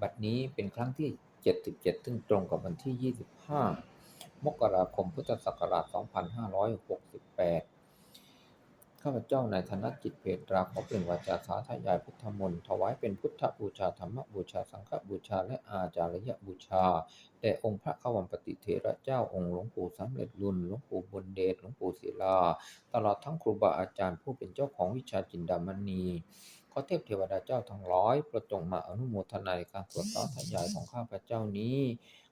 บัดนี้เป็นครั้งที่ 77 ซึ่งตรงกับวันที่ 25 มกราคมพุทธศักราช 2568 ข้าพเจ้าในายธนจิตเพตราขอเป็นวาจาสาธยายพุทธมนต์ถวายเป็นพุทธบูชาธรรมบูชาสังฆบูชาและอาจารยบูชาแด่องค์พระขวัมปติเถระเจ้าองค์หลวงปู่สำเร็จรุ่นหลวงปู่บุญเดชหลวงปู่ศิลา ตลอดทั้งครูบาอาจารย์ผู้เป็นเจ้าของวิชาจินดามณี อเทพเทวดาเจ้าทั้งร้อยโประจงมาอนุโมทนาในการสวดสาธยายของข้าพเจ้านี้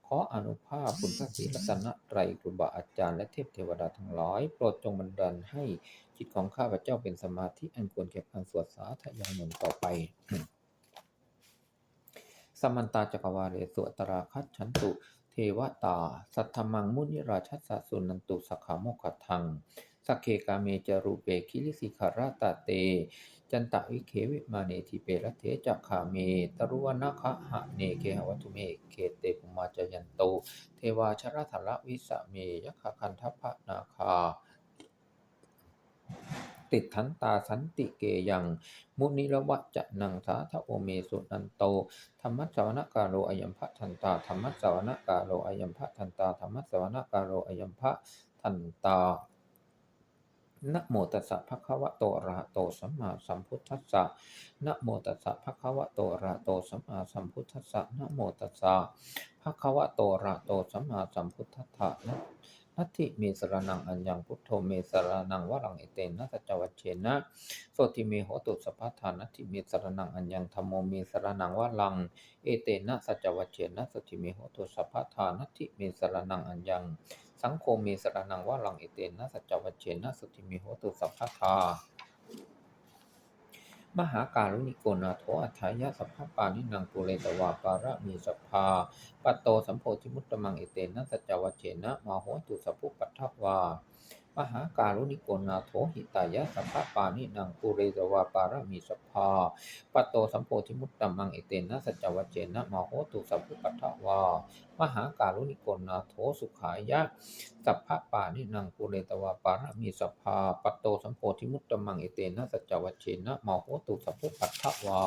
ขออนุภาพคุณพระศรีรัตนตรัยครูบาอาจารย์และเทพเทวดาทั้งหลายโปรดจงบันดาลให้จิตของข้าพเจ้าเป็นสมาธิอันควรแก่การสวดสาธยายมนต่อไปสมันตาจักรวาเลสุอัตราคัจฉันตุ เทวตา สัทธมังมุนิราชัสสสุนันตุสขาโมกขทังสักเคกาเมจารูเปคิลิสิขาราตาเต จันตะวิเควิมาเนทิเปรเทจักขาเมตรุวนาคะหะเนเคหวัตุเมเคเตปุมาจยันโต เทวาชรธละวิสะเมยคคันทัพะนาคา ติดทันตาสันติเกยัง มุนิรวัจจะนังสาทโอเมสุนันโต ธรรมัสวนกาโลอยัมพะทันตา ธรรมัสวนกาโลอยัมพะทันตา ธรรมัสวนกาโลอยัมพะทันตา นะโมตัสสะภะคะวะโตอะระหะโตสัมมาสัมพุทธัสสะนะโมตัสสะภะคะวะโตอะระหะโตสัมมาสัมพุทธัสสะนะโมตัสสะภะคะวะโตอะระหะโตสัมมาสัมพุทธัสสะนะนัตถิเมสรนังอัญญังพุทโธเมสรนังวรังเอเตนะสัจจวัชเชนะโสติเมโหตุสัพพทานัตถิเมสรนังอัญญังธรรมโมเมสรนังวรังเอเตนะสัจจวัชเชนะสติเมโหตุสัพพทานัตถิเมสรนังอัญญัง สังโฆเมสระนังว่าลังเอเตนะสัจจวัชเชนะสติมีโหตุสัพพทามหาการุณิโกนาโทอัฏฐายะสัพพปานินังปุเรตวาปาระมีสภาปัตโตสัมโพธิมุตตมังเอเตนะสัจจวัชเชนะมาโหตุสัพพุปัทถวา มหาการุณิโกนาโถหิตายะสัพพปานินังปุเรตวาปาระมีสภาปัตโตสัมโพธิมุตตมังเอเตนะสัจวัชเชนะมโหตุสัพพุปัทถวามหาการุณิโกนาโถสุขายะสัพพะปานินังปุเรตวาปาระมีสภาปัตโตสัมโพธิมุตตมังเอเตนะสัจวัชเชนะมโหตุสัพพุปัทถวา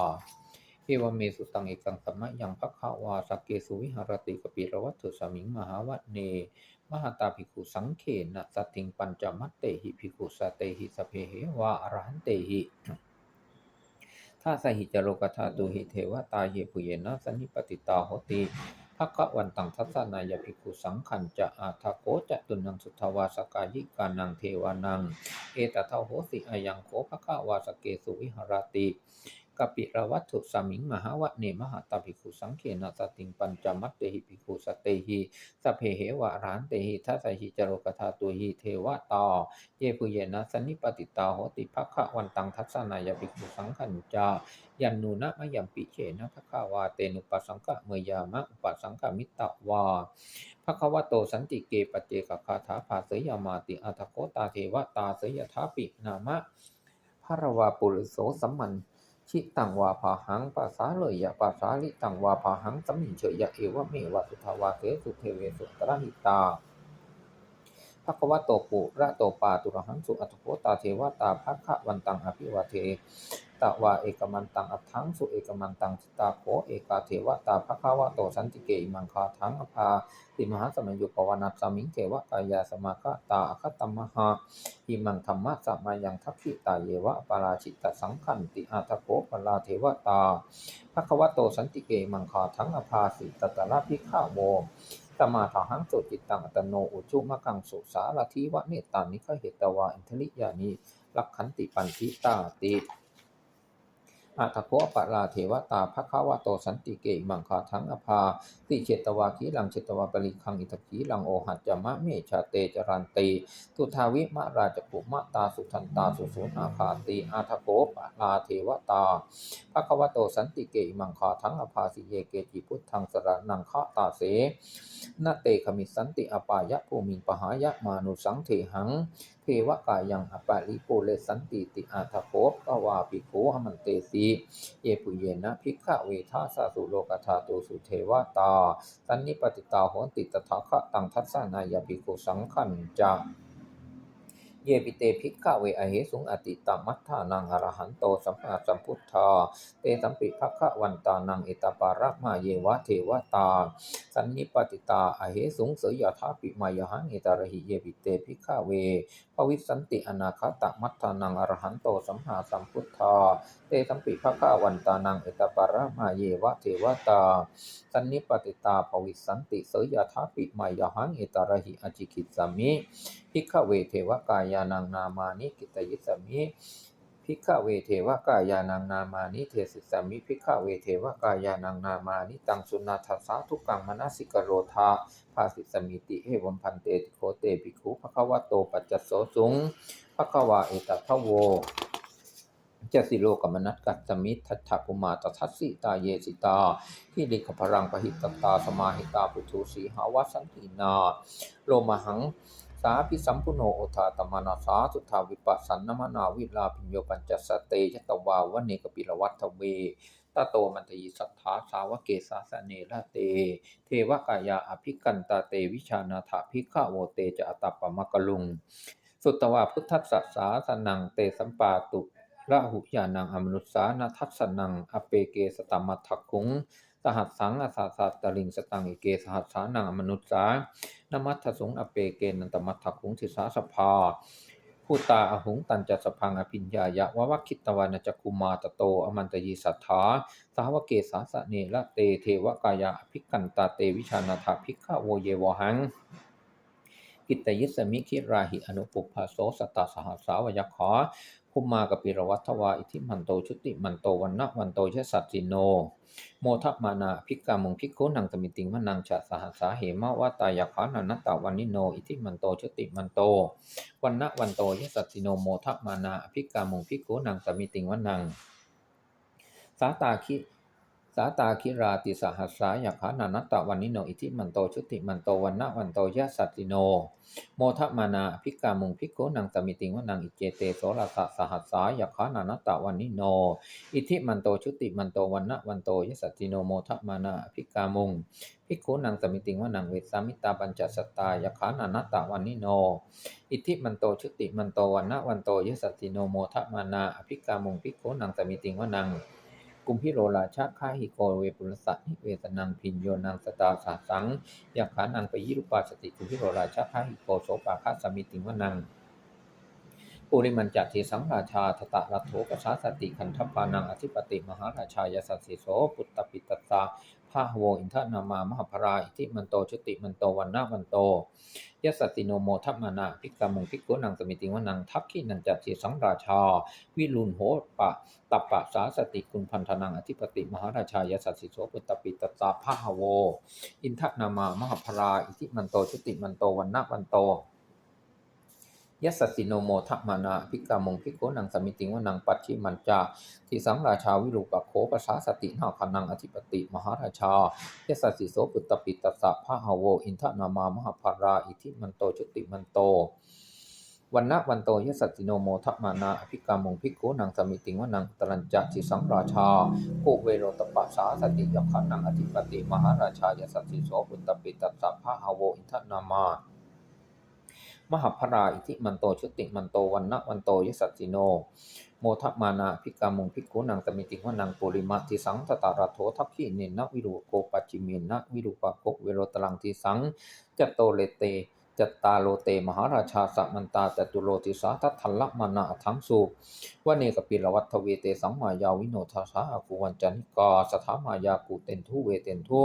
เอวเมสุตังเอกังสัมมะยังภคะวาสักเกสุวิหารติกปิรวัตถุสมิงมหาวะเน มหาตาภิกขุสังเขนะสติงปัญจมัตเตหิภิกขุสเตหิสเพเหวะอรหันเตหิถ้าสหิจโลกธาตุหิเทวตาเยปุเยนะสันนิปติตาโหติภคะวันตังทัสสนายภิกขุสังขันจะอาทาโกจะตุนังสุทวาสกายิกานังเทวานัง เอตเทาโหสิอายังโคภคะวาสเกสุวิหรติ กปิรวัตถุสมิงมหาวะเนมหาตาภิกขุสังเขนะสติงปัญจมัตเตหิภิกขุสเตหิสเพเหวะรหันเตหิทัสหิจโลกธาตุหิเทวตาเยปุเยนะสนิปติตาโหติภัคะวันตังทัสสนายภิกขุสังขันจายันนูนะมยัมปิเชนะภคะวาเตนุปสังกะเมยามะอุปสังกะมิตตวาภะควโตสันติเกปเจกคาถาภาเสยามาติอัตโกตาเทวตาเสยทาปินามะภรวาปุริโสสัมมัน ชิตังวาภาหังปัสสาเลยยะปัสสาลิตังวาภาหังสัมมิเฉยยะเอวะเมวะสุทาวาเสสุเทเวสุตระหิตาภควะโตปุระโตปาตุระหังสุอัตโกตาเทวตาภคะวันตังอภิวาเท ตะวาเอกมันตังอัฏฐังสุเอกมันตังสิตาโขเอกาเทวตาภควะโตสันติเกอมังคาทังอภาติมหาสมัยยุปวานัสมิงเทวกายาสมาคตาอคตมหาอิมังธรรมะสมายังทัพพิตาเยวะปาราชิตสังขันติอาทโกปลาเทวตาภควะโตสันติเกอมังคาทังอภาสิตตระพิฆาโวสมาถาหังสุจิตตังอัตโนอุจุมะกังสุสารทิวะเนตานิคเหตวาอินทริยานิลักขันติปันธิตาติ อาทโกปะลาเทวตาภควะโตสันติเกอิมังคาทังอภาติเจตวาคีลังเจตวาปริคังอิทกีลังโอหัจจมะเมชาเตจรันติตุทาวิมะราชปุมะตาสุทันตาสุสุนาคาติอาทโกปะลาเทวตาภควโตสันติเกอิมังคาทังอภาสิเยเกจิพุทธังสระนังฆะตาเสนเตขมิสันติอปายะภูมิปหายะมานุสังเถหัง เทวกายังอปาลิโกเลสันติติอาทโภปวาปิโคหมันเตสีเยปุเยนะภิกขเวทาสาสุโลกธาตุสุเทวตา สันนิปติตาโหนติตถาคะตังทัสสนายาภิกสังขันจา เยปิเตภิกขเวอเหสุงอติตามัทธานังอรหันโตสัมมาสัมพุทธา เตสัมปิภคะวันตานังเอตปาระมาเยวะเทวตา สันนิปติตาอเหสุงเสยยถาปิมายหังเอตระหิเยปิเตภิกขเวภวิสันติอนาคตมัทธานังอรหันโตสัมมาสัมพุทธา เตสัมปิภคะวันตานังเอตปาระมาเยวะเทวตา สันนิปติตาภวิสันติเสยยถาปิมายหังเอตระหิอจิกิจสามิภิกขเวเทวกายานังนามานิกิตยิสมิภิกขเวเทวกายานังนามานิเทสิสมิภิกขเวเทวกายานังนามานิตังสุนาทัสสาทุกังมนสิกโรธาภาสิสมิติเอวมพันเตติโคเตภิกขุภควะโตปัจจโสสุงภควาเอตทะโวจสิโลกมนัสกัจมิทัตถปุมาตทัสสิตาเยสิตาที่ดิขพรังปหิตตาสมาหิตาปุถุสีหาวัสันตินา โลมหัง สาพิสัมพุโนโอทาตมานาสาสุทธาวิปัสสันนมนาวิลาปิญโยปัญจสเตยตวาวเนกปิลวัตเวตโตมันตยิสัทธาสาวเกสาสเนละเต เทวกายาอภิกันตาเตวิชานาถาภิกขโวเตจะอตปปมะกลุง สุตตวาพุทธัสสะสาสนังเตสัมปาตุระหุยานังอมนุสานาทัสนังอเปเกสตัมมัทถคุง หัสสังอาสาสาตลิงสตังอิเกสหัสสานังอมนุสสานมัทสงอเปเกนันตมัทถคุงทิสาสภาผู้ตาอหุงตันจัสพังอภิญญายะวะวะคิตวานจักคุมาตโต อมันตยีสัทธาสาวเกสาสะเนละเตเทวกายะภิกันตาเตวิชานาถาภิกขโวเยวหังกิตยิสมิคิราหิอนุปุพพาโสสตตาสหัสสาวยขอ ภุมากปิรวัตวาอิทิมันโตชุติมันโตวันนะวันโตยสัตติโน โมทัมานาภิกามุงภิกขุนังตมิติงมนังฉะสหัสาเหมาวาตายาขานันตตาวันนิโน อิทิมันโตชุติมันโตวันนะวันโตยสัตติโนโมทัมานาภิกามุงภิกขุนังตมิติงวนังสาตาคิ สาตาคิราติสหัสสายขานานัตตะวันนิโนอิทิมันโตชุติมันโตวันนะวันโตยะสัตติโน โมทมานาภิกามุงภิกขุนังสมิติงวนังอิเจเตโสรสะสหัสสายขานานัตตะวันนิโน อิทิมันโตชุติมันโตวันนะวันโตยะสัตติโนโมทมานาภิกามุงภิกขุนังสมิติงวนังเวสามิตาปัญจสตายขานานัตตะวันนิโน อิทิมันโตชุติมันโตวันนะวันโตยะสัตติโนโมทมานาภิกามุงภิกขุนังสมิติงวนัง กุมพิโรราชาคาหิโกเวปุรสะนิเวสนังพินโยนังสตาสาสังยักขานังไปยิรุปาสติกุมพิโรราชาคาหิโกโสปาคาสมิติวนังปุริมันจัติสังราชาทตะรัตโถกษาสติขันธปานังอธิปติมหาราชายสัสสิโสปุตตปิตตสา พาหโวอินทนามามหาภราอิทิมันโตชุติมันโตวันนาวันโตยสสติโนโมทัพมานาภิกามุงภิกุนังสมิติวนังทักขินันจัติสังราชา วิรุณโหปะตัปปะสาสติคุณพันธนังอธิปติมหาราชายสัสสิโสปุตตปิตตาพาหโว อินทนามามหาภราอิทิมันโตชุติมันโตวันนาวันโต ยัสสิโนโมทัมานาภิกามงภิกนังสมิติงวนังปัจฉิมันจาทิสังราชาวิรูปโขปสาสตินาคนังอธิปติมหาราชายัสสิโสปุตตปิตตสะพะหาโวอินทนามามหาภาราอิทิมันโตชุติมันโตวันนะวันโตยสัตติโนโมทัมานาอภิกามงภิกุนังสมิติงวนังตรัญจะทิสังราชาโกเวโรตปะสสาสติยขันนังอธิปติมหาราชายสัตติโสปุตตปิตตสะพะหาโวอินทนามา มหาภราอิทิมันโตชุติมันโตวันนะวันโตยสัติโน โมทัมานาพิกามุงพิกุนังตมิติวนังปุริมาทิสังตตาราโททัพขีเนนะวิรุโกปัจิเมนะวิรุปโกเวโรตลังทิสังจตโตเลเต จตตาโลเตมหาราชาสัมมันตาจตุโลติสาทัทธัลลมานาทังสุวเนกปิลวัตเวเตสังมายาวิโนทัสสะอากุวันจันิกาสถามายากุเตนทุเวเตนทุ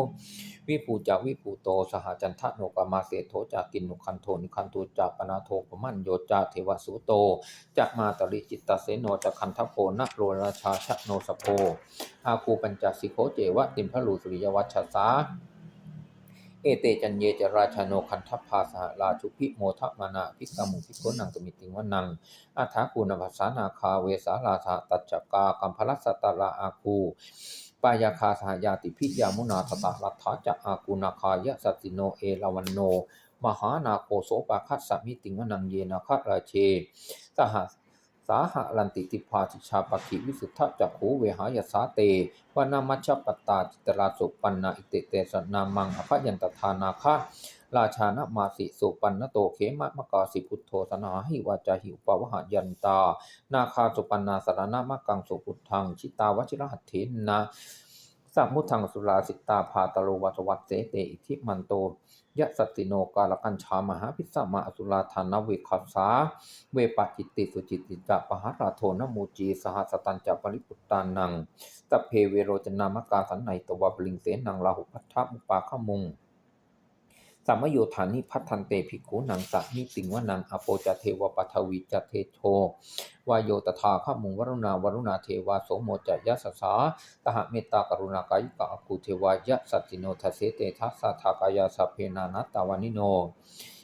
วิปูจาวิปูโตสหจันทะโนกามาเสโทจากินนุคันโทนิคันโทจากปนาโทปมันโยจาเทวสุโตจะมาตริจิตตเสโนจะคันทโพนะโรราชาชโนสโพอาคูปัญจสิโคเจวะติมพลูสุริยวัชชสา เอเตจันเยจราชาโนคันทัพพาสหราชุพิโมทมานาภิกามุภิกนังสมิติงวนังอาถาคูณภาษานาคาเวสาลาธาตัจจกากัมพลัสตาราอาคูปายาคาสหายาติพิยามุนาทตะรัฐาจะอากุนาคายะสัตติโนเอลาวันโน มหานาโคโสปาคัสสมิติงวนังเยนะคะราเชสห สาหะลันติติภาจิชาปคิวิสุทธะจักขูเวหายสาเตวานามัชฌปตาจิตราสุปันนาอิเตเตสนามังอภยันตทานาคะราชานมาสิสุปันนโตเขมะมะกาสิพุทโธสนาหิวาจาหิวปวหายันตา นาคาสุปันนาสารณามะกังสุพุทธังชิตาวชิรหัตถินนะ สัมมุทังสุราสิตาพาตโลวัตวัตเสเตอิทิมันโตยะสัตติโนกาลกัญชามหาพิสมาอสุราธานเวคัสสาเวปจิตติสุจิตติจะปหาราโทนมูจีสหัสตันจะปริปุตตานังตะเพเวโรจนามกาสันในตวบลิงเสนังลาหุพัทธมุปาขมุง สัมโยธานิพัฒันเตภิกขุนังสะนิติงวนังอโปจเทวปัทวีจเทโชวายโยตถาขมุงวรุณาวรุณาเทวาโสโมจยะสสาตหเมตตากรุณากายกะอกุเทวายะสัจจิโนทเสเตทัสสะทากายาสเพนานัตตาวานิโน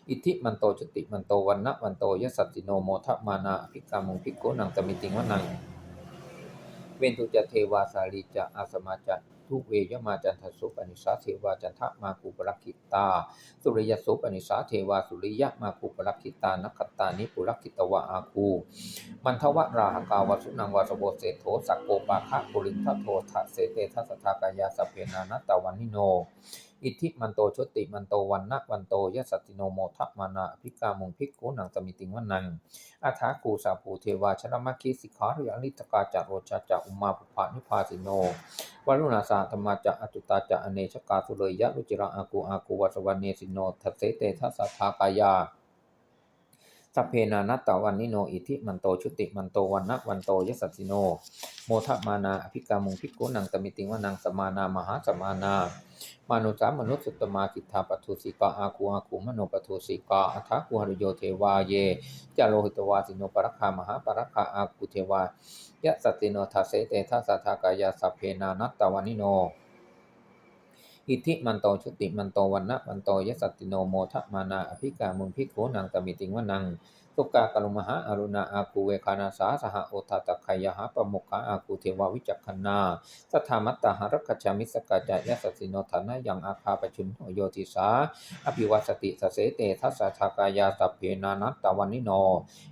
อิทธิมันโตจติมันโตวันนะวันโตยะสัจจิโนโมทะมานาภิกามุงภิกขุนังตมิติงวนังเวนตุจะเทวาสาลีจะอาสมาจะ ทุเวยมาจันทสุปนิสาเทวาจันทมาคูปรักขิตา สุริยสุปนิสาเทวาสุริยมาคูปรักขิตานักตานิปุรักขิตวะอาคูมันทวะราหกาวสุนังวาสโบเสโทสักโกปาคะปุริทัโททะเสเตทัสทากายาสเพนานัตตวันนิโน อิทธิมันโตชติมันโตวันนะวันโตยสัตติโนโมทัมานาภิกามงพิกขุนังตมิติงวันนังอาถากูสาภูเทวาชนะมัคคิสิกขาริยลิตกาจาโรชาจาอุมาภุภานิพาสิโนวรุณาสาธรรมาจะอจุตาจะอเนชกาสุเลยยะรุจิระอากูอากูวัสวันเนสิโนทัศเสเตทัสสะทากายา สัพเพนานัตตวันนิโน อิทิมันโตชุติมันโตวันนะวันโตยสัสสิโน โมทมานาอภิกามุงภิกุนังตมิติงวนังสมานามหาสมานามานุสามนุสสุตตมากิทธาปทุสิกาอาคูอาคูมโนปทุสิกาอัฏฐกุหริโยเทวาเยจาโลหิตวาสิโนปรัคคามหาปรัคคาอาคูเทวายะสัตติโนทัสเสเตทัสสะทากายาสัพเพนานัตตวันนิโน อิทธิมันโตชุติมันโตวันนะวันโตยสัตติโนโมทะมานาอภิกามุงภิกขุนังตมิติงวนังตุกากลุมหาอรุณาอาคูเวคานาสาสหโอทาตะขยหาปมุขาอาคูเทวาวิจักขณาสัทธามัตตาหารคชามิสกาจายสัสสิโนฐานะยังอาคาปชุนโยติสาอภิวัสติสเสเตทัสสะทากายาสัพเพนานัตตวันนิโน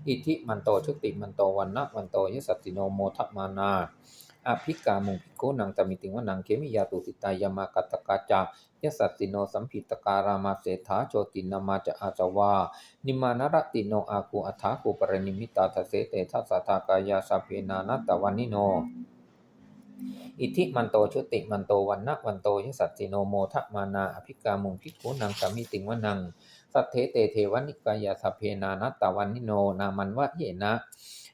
อิทิมันโตชุติมันโตวันนะวันโตยสัตติโนโมทะมานา อภิกามุงภิกนังตมิติงวนังเขมิยาตุติตายามากตกาจายสัตติโนสัมพิตการามาเสถาโชตินามาจะอาจวา นิมานรติโนอาคูอัฏฐาคูปรนิมิตาทเสเตทัสสะทากายาสัพเพนานัตตวันนิโนอิทิมันโตชุติมันโตวันนะวันโตยสัตติโนโมทะมานาอภิกามุงภิกุนังสามิติงวนัง สัทเทเตเทวนิกายาสัพเพนานัตตวันนิโน นามันวะเยนะ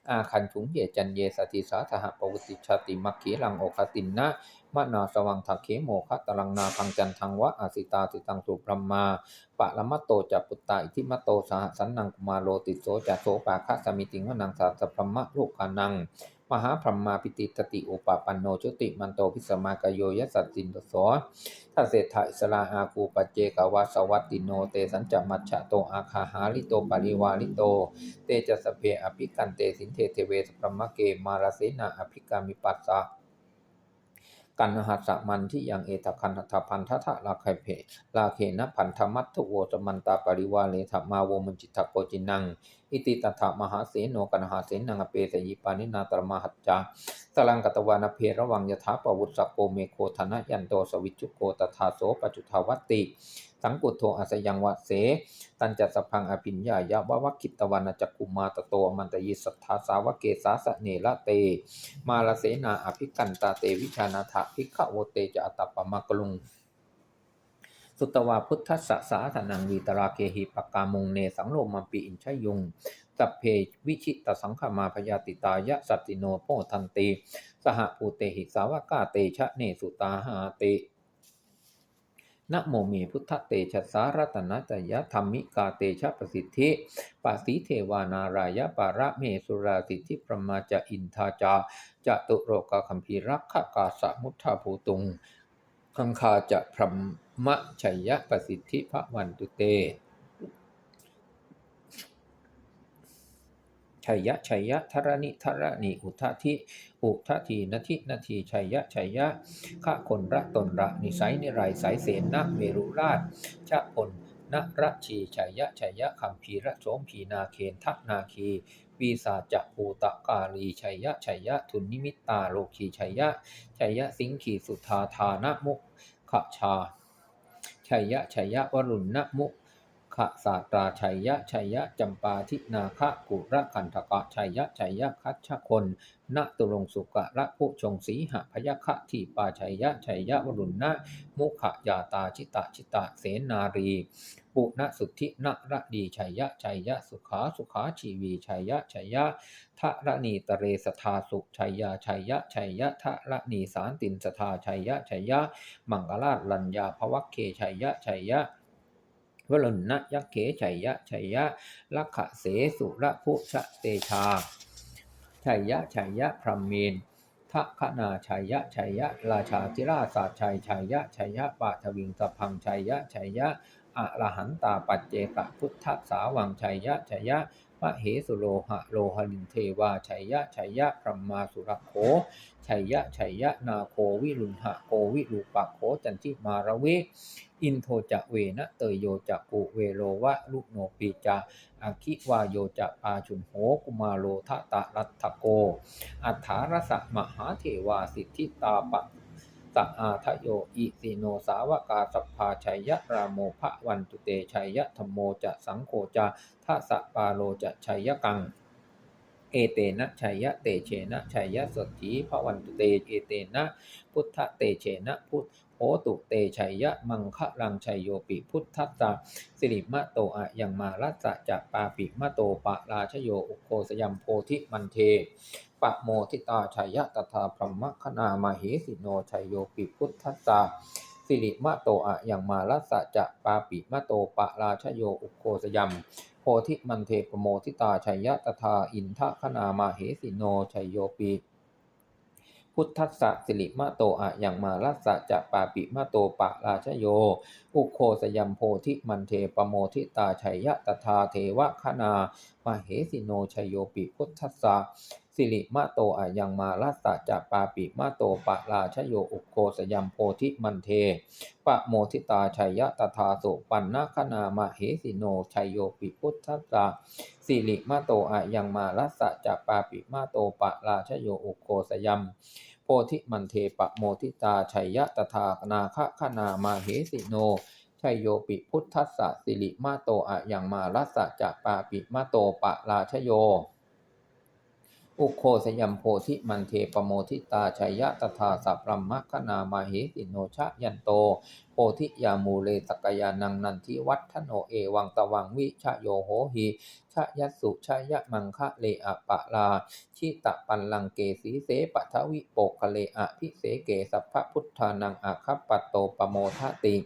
อาคันถุงเยจันเยสติสาสหปวุติชาติมักขีลังโอคตินนะมะนาสวังทักเขโมคะตลังนาพังจันทังวะอาสิตาติตังสุปรมมาปะละมะโตจัปุตตาอิทิมะโตสหสันนังกุมาโลติโสจะโสปาคะสมิติงวนังสาสพรมะลูกานัง มหาพรหมาปิติตติอุปปันโนจุติมันโตพิสมากโยยสัตสินตสถ้าเศรษฐอิสลาอาคูปเจกวาสวัตติโนเตสัญจมัชชะโตอาคาหาลิโตปริวาลิโต เตจะสเพอภิกันเตสินเทเทเวสพรมเกมาราเสนาอภิกามิปัสสะ กันหัสสมันที่ยังเอตคันธพันทะทะลาไคเพลาเคนะพันธมัตถุโวสมันตาปริวาเลธมาโวมุจิตโกจินัง อิติตถามหาเสโนกันหาเสนังเปสยิปานินาตรมหัจจาสลังกตวานาเพระวังยถาปวุตสโกเมโคธนะยันโตสวิจุโกตถาโสปจุทาวัตติ สังกุโทอาสยังวะเส ตันจัสพังอภิญญายะวะวะคิตวานาจักกุมาตโตมันตยิสัทธาสาวะเกสาสะเนละเต มาลเสนาอภิกันตาเตวิชานาถะภิกขโวเตจะอตปปมากลุงสุตวาพุทธสสะสาธนังวีตราเคหิปกามุงเนสังโลมัมปีอินชยุงสัพเพวิชิตสังขมาพยาติตายะสัตติโนโพทันติ สหภูเตหิสาวกาเตชะเนสุตาหาเต นะโมเมพุทธเตชะสารัตนจยะธรรมิกาเตชะประสิทธิปัสสีเทวานารายะปาระเมสุราสิทธิประมาจะอินทาจาจะตุโรกาคัมภีรักขกาสมุทธาภูตุงคังคาจะพรหมชัยยะประสิทธิพระวันตุเต ชัยยะชัยยะธรณิธรณิอุทะทิอุทะทีนทินาทีชัยยะชัยยะขะคนระตนระนิสัยนิไรสายเสนนะเมรุราชชะพลนรชีชัยยะชัยยะคัมภีระโสมพีนาเคนทักนาคีปีศาจภูตะกาลีชัยยะชัยยะทุนนิมิตตาโลคีชัยยะชัยยะสิงคีสุธาธานะมุขชาชัยยะชัยยะวรุณนะมุ ขะสาตราชัยยะชัยยะจำปาทินาคะกุระคันธกะชัยยะชัยยะคัชชะคนณตุรงสุกะระผู้ชงสีหะพยคะทีปาชัยยะชัยยะวรุณนะมุขยาตาชิตาชิตาเสนารีปุณสุทธินระดีชัยยะชัยยะสุขาสุขาชีวีชัยยะชัยยะทะระนีตเรสทาสุชัยยะชัยยะชัยยะทะระนีสารตินสทาชัยยะชัยยะมังกลาชลัญญาภวเคชัยยะชัยยะ วรุณนะยักเขชัยยะชัยยะลักขะเสสุระพุชะเตชาชัยยะชัยยะพรหมีนทะคนาชัยยะชัยยะราชาธิราชาชัยชัยยะชัยยะปาทวิงสพังชัยยะชัยยะอะระหันตาปัจเจกพุทธสาวังชัยยะชัยยะมะเหสุโลหะโลหลินเทวาชัยยะชัยยะพรหมาสุรโข ชัยยะชัยยะนาโควิรุณหะโกวิรูปะโคจันทิมาระเว อินโทจะเวนะเตยโยจะกุเวโลวะลุโนปีจาอาคิวาโยจะปาชุนโหกุมาโลทะตะรัตโก อัฏฐารสะมหาเทวาสิทธิตาปะสะอาทะโยอิสิโนสาวกาสัพพาชัยยะราโมภะวันตุเตชัยยะธรรมโมจะสังโฆจะทัสสะปาโลจะชัยยะกัง เอเตนะชัยยะเตเชนะชัยยะสทธิพระวันตุเตเอเตนะพุทธเตเชนะพุทธโหตุเตชัยยะมังคะลังชัยโยปิพุทธัสสะสิริมะโตอะยังมารัสสะจะปาปิมะโตปะราชโยอุโคสยัมโพธิมันเทปะโมทิตาชัยยะตถาพรหมคณามาเหสิโนชัยโยปิพุทธัสสะสิริมะโตอะยังมารัสสะจะปาปิมะโตปะราชโยอุโคสยัมโโพธิมันเทปโมทิตาชัยยะตถาอินทะคนามาเหสิโนชัยโยปีพุทธัสสะสิริมะโตอะยังมาลัสสะจะปาปิมะโตปะราชโย อุโคสยัมโพธิมันเทปโมทิตาชัยยะตถาเทวะคนามาเหสิโนชัยโยปิพุทธัสสะ สิริมะโตอะยังมารัสสะจะปาปิมะโตปะราชโยอุโคสยัมโพธิมันเท ปะโมทิตาชัยยะตถาสุปันนาคนามาเหสิโนชัยโยปิพุทธัสสะสิริมาโตอะยังมารัสสะจะปาปิมาโตปะราชโยอุโคสยัมโพธิมันเทปะโมทิตาชัยยะตถานาคคนามาเหสิโนชัยโยปิพุทธัสสะสิริมาโตอะยังมารัสสะจะปาปิมาโตปะราชโย อุโคสยัมโพธิมันเทปโมทิตาชัยยะตถาสัพพมคนามาเหสิโนชะยันโต โพธิยามูเลสกยานังนันทิวัฒโนเอวังตวังวิชะโยโหหิชะยัสุชะยะมังคะเลอะปะลา ชิตะปันลังเกสีเสปะทวิโปกะเลอะพิเสเกสัพพพุทธานังอาคัปปโตปโมทติ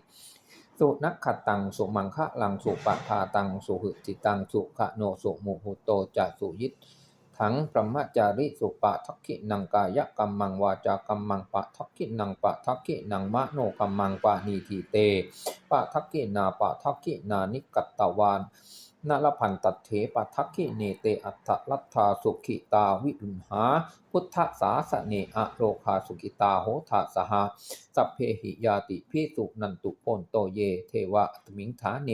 สุนักขตังสุมังคะลังสุปะทาตังสุหึจิตังสุขะโนสุมุหุโตจะสุยิต ถังพรมจาริสุปะทักขินังกายกรรมังวาจากรรมังปะทักขินังปะทักขินังมะโนกรรมังปะนีทีเตปะทักขินาปะทักขินานิกัตตวาน นาพันตัดเถปะทักขิเนเตอัตลัทธาสุขิตาวิรุณหา พุทธสาสเนอะโลคาสุขิตาโหทาสหาสัพเพหิยาติพิสุนันตุโพนโตเย เทวะตมิงฐานเน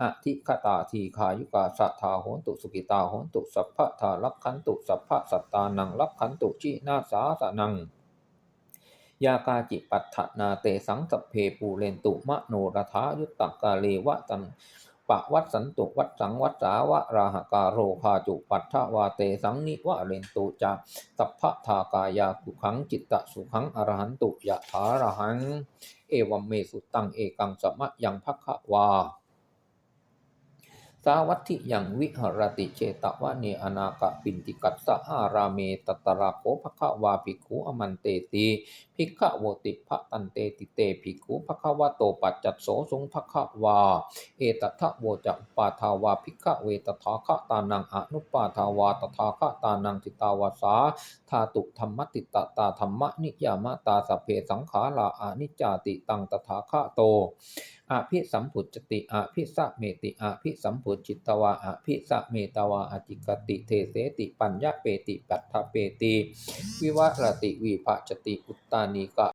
อะทิคตาทีคายุกาสัทธาโหนตุสุกิตาโหนตุสัพพะทาลักขันตุสัพพะสัตตานังลักขันตุชินาสาสนังยากาจิปัฏฐนาเตสังสัพเพปูเรนตุมะโนรธายุตตกาเลวะตัน ปะวัดสันตุวัดสังวัดสาวะราหกาโรคาจุปัฏฐวาเตสังนิวะเรนตุจาสัพพะทากายาสุขังจิตตสุขังอรหันตุยะถารหัง เอวัมเมสุตังเอกังสมะยังพักวา สาวัตถิยังวิหรติเชตวะเนอนาคปินติกัสสะอาราเมตตระโคภควาภิกขุอมันเตติภิกขโวติภะตันเตติเตภิกขุภควะโตปัจจัตโสสุงภควา เอตทะโวจะอุปาทาวาภิกขเวตถาคะตานังอนุปาทาวาตถาคะตานังติตาวาสาธาตุธรรมติตตาธรรมนิยามตาสพเพสังขาราอนิจจติตังตถาคะโต อภิสัมพุจติอภิสะเมติอภิสัมพุจิตวาอภิสะเมตวาอจิกติเทเสติปัญญาเปติปัฏฐเปติ วิวรติวิภาจติอุตตานิกะ